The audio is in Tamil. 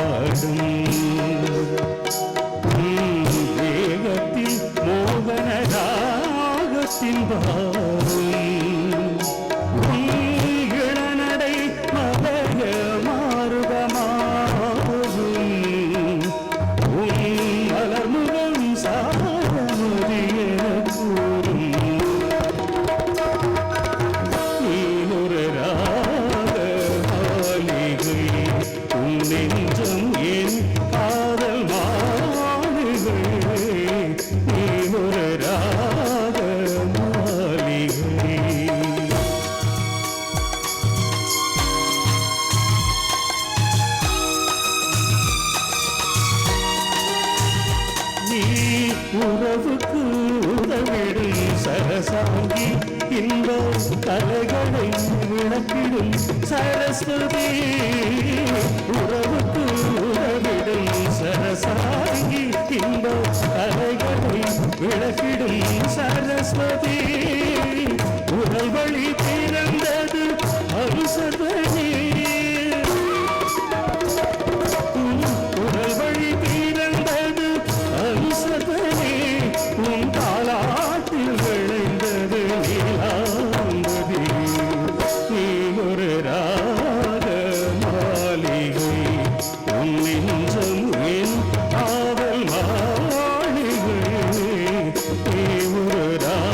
பாடும். தேகத்தில் மோகன ராகத்தின் பாடும். கலைகளை விளக்கிடும் சரஸ்வதி. 부르라.